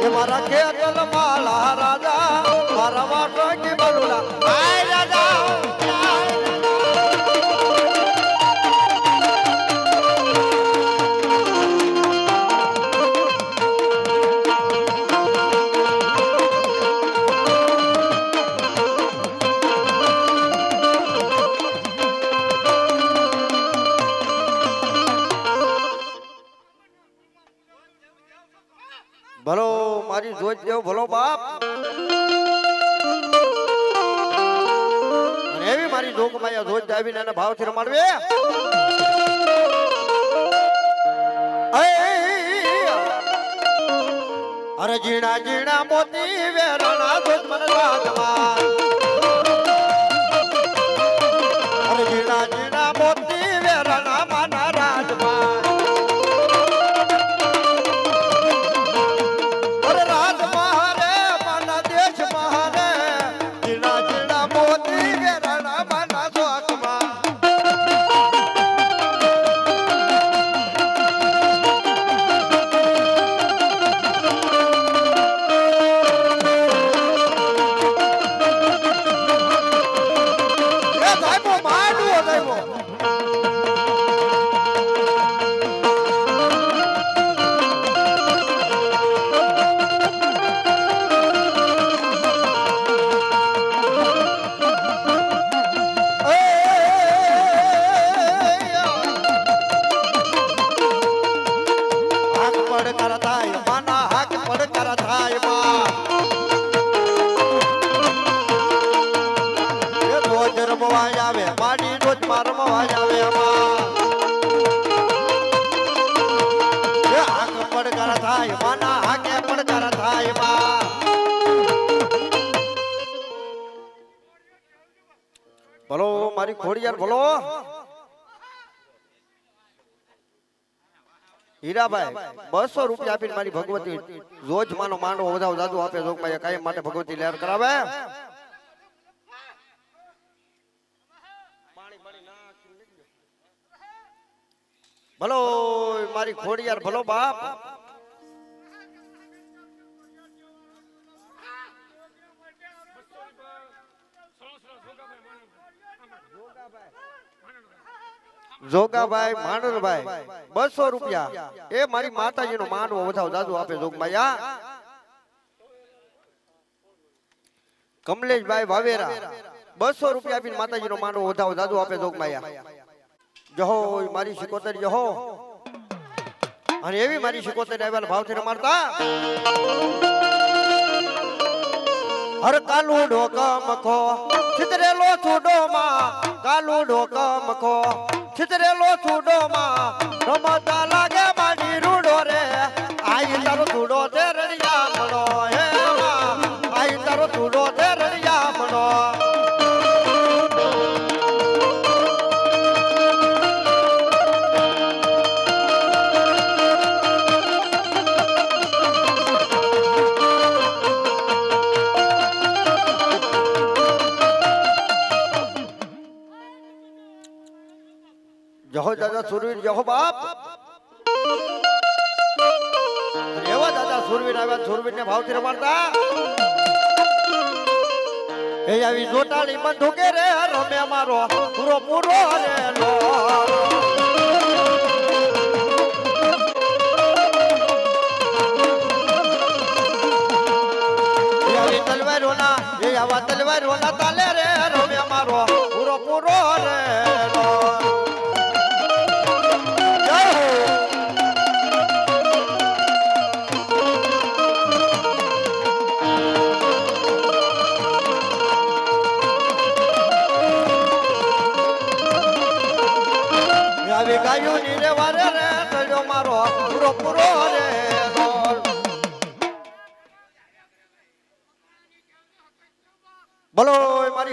એ મારા ખેતલ માલા રાજા મારા વાટો કે બલુડા જોત ભાવથી રમાડવે! અરે ઝીણા ઝીણા મોતી વેરણા જોત મન રાજમાં ખોડિયાર બોલો. હીરાભાઈ બસો રૂપિયા આપીને મારી ભગવતી રોજ માનો માંડવો વધારો દાદુ આપે જોગમાં કાયમ માટે ભગવતી લહેર કરાવે. ભલો મારી ખોડિયાર ભલો બાપ. જોગાભાઈ માંડરભાઈ બસો રૂપિયા. એ મારી માતાજીનો માનવો વધાવ દાદુ આપે જોગમાયા કમલેશભાઈ વાવેરા, બસો રૂપિયા આપીને માતાજીનો માનવો વધાવ દાદુ આપે જોગમાયા જહો મારી શિકોતર જહો અને એવી મારી શિકોતર આવ્યા ભાવથી રમાડતા હર કાલુ ઢોકમ ખો છિતરેલો છૂડો માં કાલુ ઢોકમ ખો છિતરેલો છૂડો માં રમતા લાગે મારી આવી જોટાળી બંધુકે રે, રમે મારો પૂરો પૂરો રે લો. તલવારો ના એ આવા તલવારો ના તાલે રે, રમે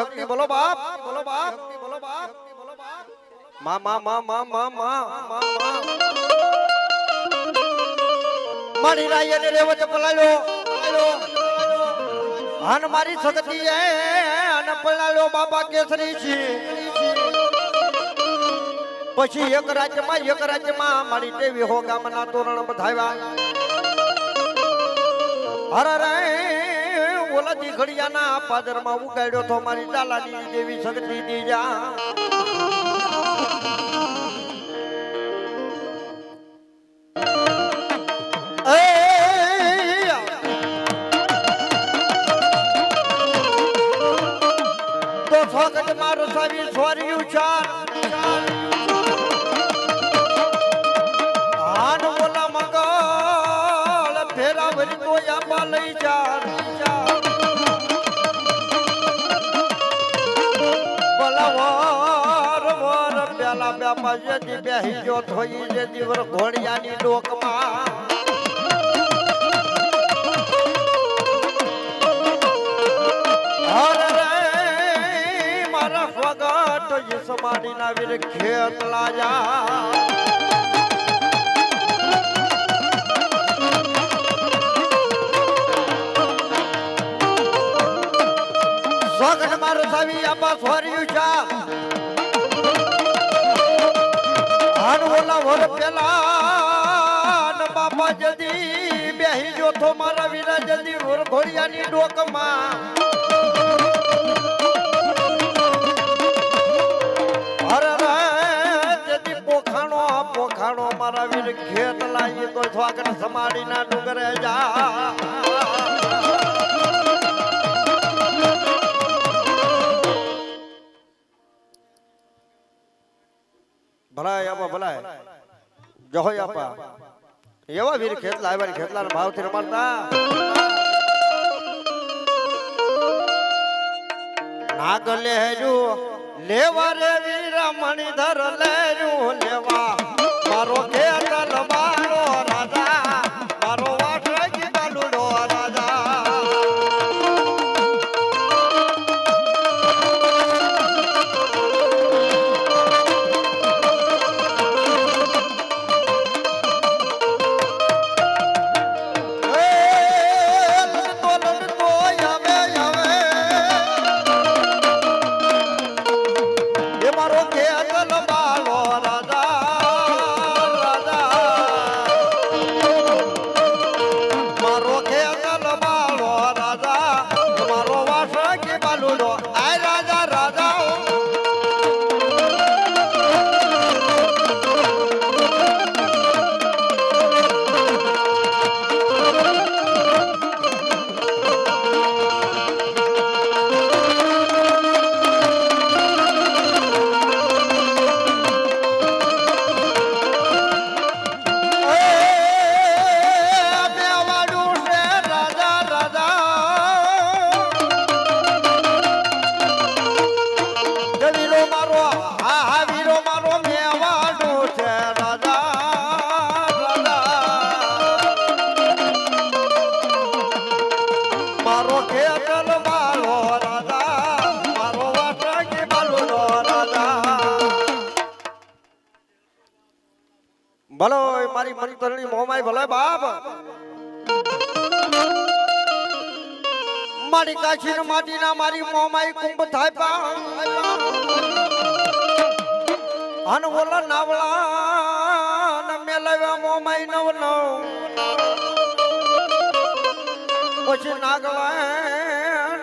હકની બોલો બાપ બોલો બાપ બોલો બાપ બોલો બાપ. મા મા મા મા મા મા મા મારી રાય ને રેવત પલાયો. હાન મારી શક્તિ એ અન પલાયો બાબા કેસરી છી. પછી એક રાજ્યમાં એક રાજ્યમાં મારી ટેવી હો ગામના તોરણ બધાવ્યા. હર રે ઓલા દીઘડિયાના પાદરમાં ઉગાડ્યો તો મારી દાલાની દેવી શક્તિ દીજા. યસમાડીના વીર ખેત લાજા સ્વાગત મારું સાવી આપા સ્વર્યું છે ઓલા વર પેલા બાપા જદી બેહી જો તો મારા વિના જલ્દી વર ઘોડિયાની ડોકમાં. પોખાણો પોખાણો મારા વીર ખેત લાવી તો સ્વાગત સમાડીના ડુંગરે જા. ભલાય આપા ભલાય. જહોય આપા. એવા વીર ખેતલા આવ્યા ખેતલા ભાવથી રમાડતા નાગ લેરુ લેવા રે વીર મણિધર લેરુ લેવા. મારો ખેતર મારો મંતરણી મોમાઈ ભલે બાપ. મારી કાશી ને માટીના મારી મોમાઈ કુંભ થાય પા. અન ઓલા નાવળા ને મેલવ્યા મોમાઈ નવ નવ. પછી નાગળે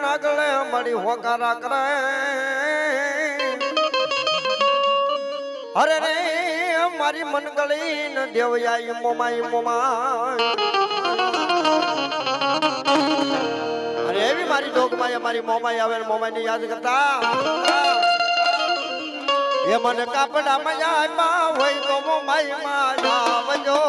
નાગળે મળી હોકારા કરે. અરે રે મારી મનગળી ન દેવયાઈ મોમાઈ મોમાઈ. અરે એવી મારી જોગમાં મારી મોમાઈ આવે ને મોમાઈને યાદ કરતા. એ મને કાપડા મજામાં હોય તો મોમાઈ માં આવજો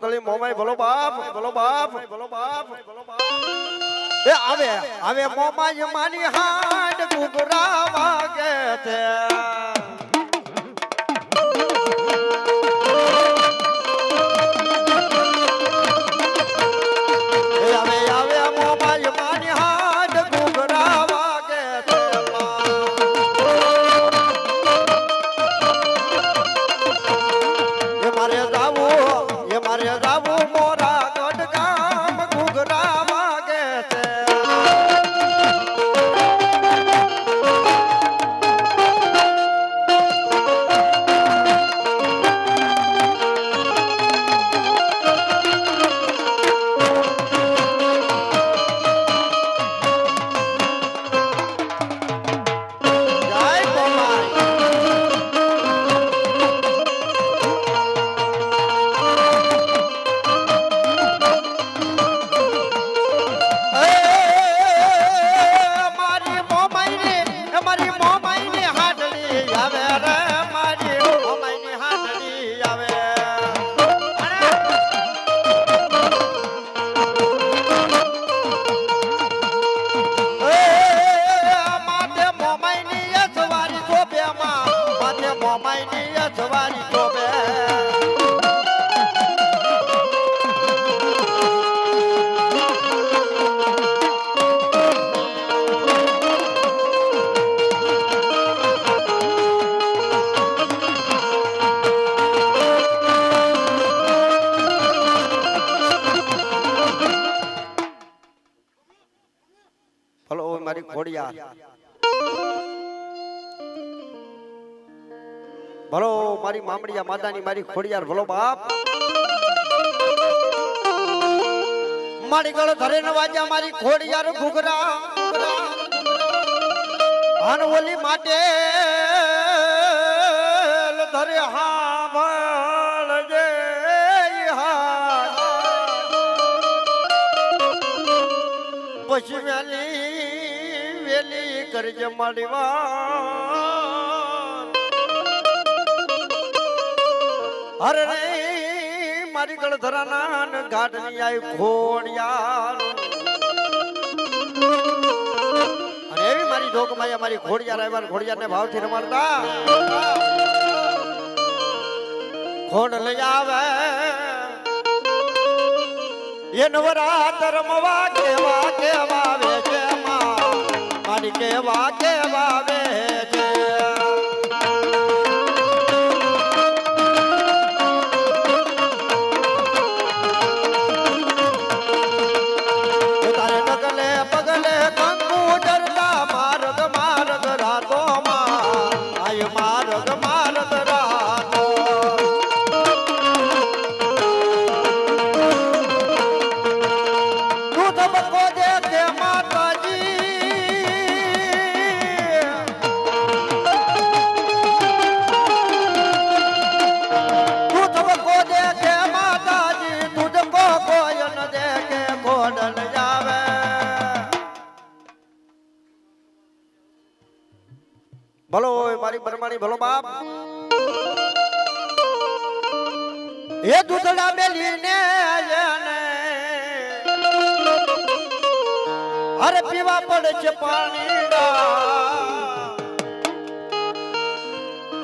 મનકળી મોમાઈ ભલો બાપ ભલો બાપ ભલો બાપ ભલો બાપ. એ આવે આવે મોમાઈ માની હાડ, ઘૂઘરા વાગે છે. আমায় নিয়ে জবানি তবে મારી ખોડિયાર ભલો બાપ. મારી ગળ ધરે ન વાજા મારી ખોડિયાર ઘુઘરા. ભાન માટે ધરે હા ભળ હા પછી વેલી વેલી કરજે મારી વાત. અરે રે, મારી ગળધરાના ને ઘાટની આઈ ખોડિયાર અને એવી મારી જોગમાયા મારી ખોડિયાર આવ્યા ને ખોડિયારને ભાવથી રમાડતા. ખોડ લઈ આવે? એ નવરાત્ર રમવા કેવા કેવા વે છે મારી કેવા કેવા વે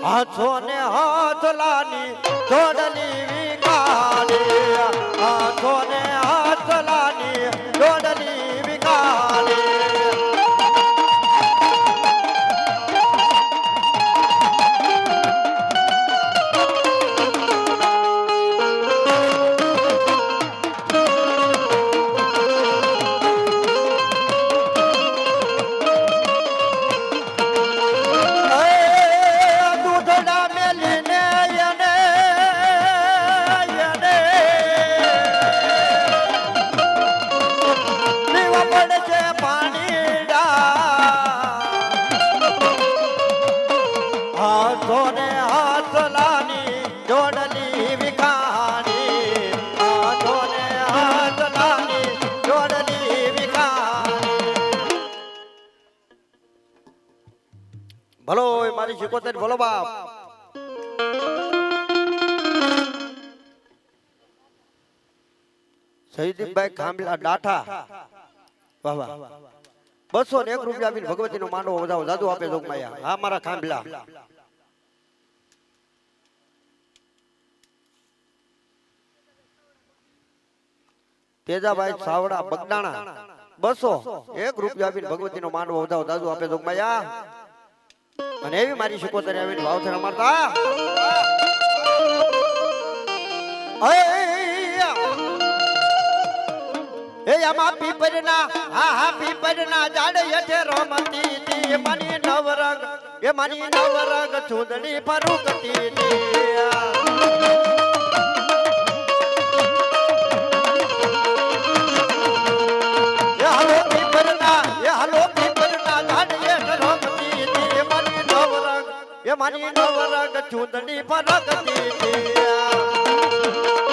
હાથો ને હાથ લાની જોડલી વિકાલી. હાથો ને હાથ મારી શિકોતેર ભલો બાપ. સહીદીપભાઈ ખાંભલા ડાઠા. વાહ વાહ. બસો ને એક રૂપિયા આપીને ભગવતી નો માંડવો વધાવો. દાદુ આપે જોગમાયા હા, મારા ખાંભલા. તેજાભાઈ સાવડા બગડાણા બસો એક રૂપિયા આપીને ભગવતી નો માંડવો વધાવો. દાદુ આપે જોગમાયા અને એવી મારી શિકોતરી આવીને ભાવ છે અમારતા. એ આમાં પીપરના, હા હા, પીપરના ઝાડ હેઠે રમતી હતી. એ મારી નવરંગ, એ મારી નવરંગ ચૂંદડી ફરુકતી તી એ નો નવરંગ ચૂંદડી ફરકતી તી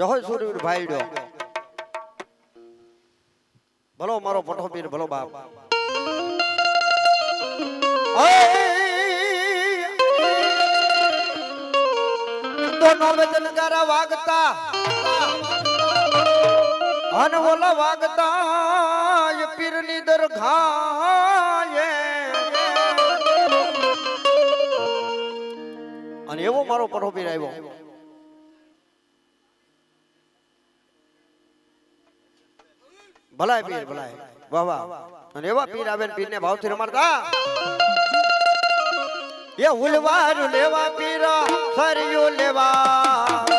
જય સુરવીર ભાઈડો. ભલો મારો પઠોપીર ભલો બાપ. દોનો વચન ગારા વાગતા. અન ઓલા વાગતા પીરની દરઘાએ અને એવો મારો પઠોપીર આવ્યો. ભલાય પીર, ભલાય. વાહ વાહ. અને એવા પીર આવે ને પીરને ભાવથી રમાડતા. એ ઉલવારું લેવા પીર, ફર્યું લેવા.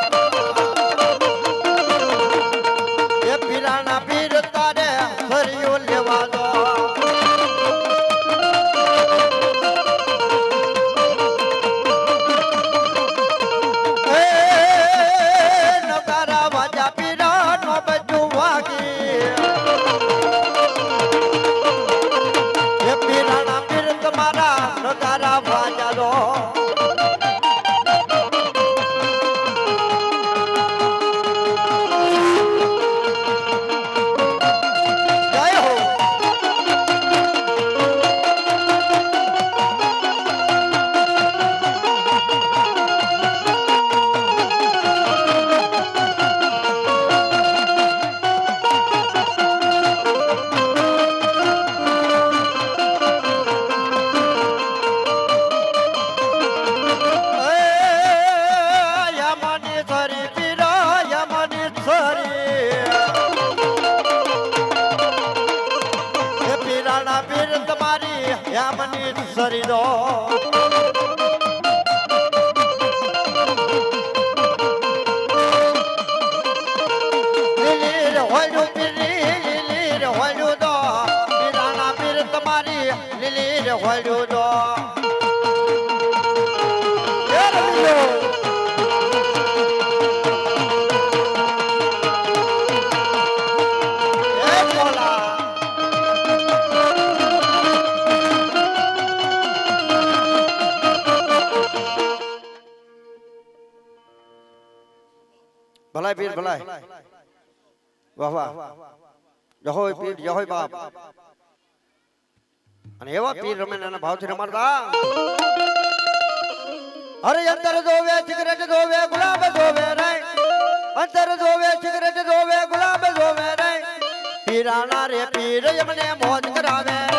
યમની પીર ભલાય વાહ વાહ જહોય પીર જહોય બાપ અને એવા પીર રમે નાના ભાવથી રમાડતા અરે અંતર જોવે સિગરેટ જોવે ગુલાબ જોવે રે અંતર જોવે સિગરેટ જોવે ગુલાબ જોવે રે પીરાના રે પીર એમને મોજ કરાવે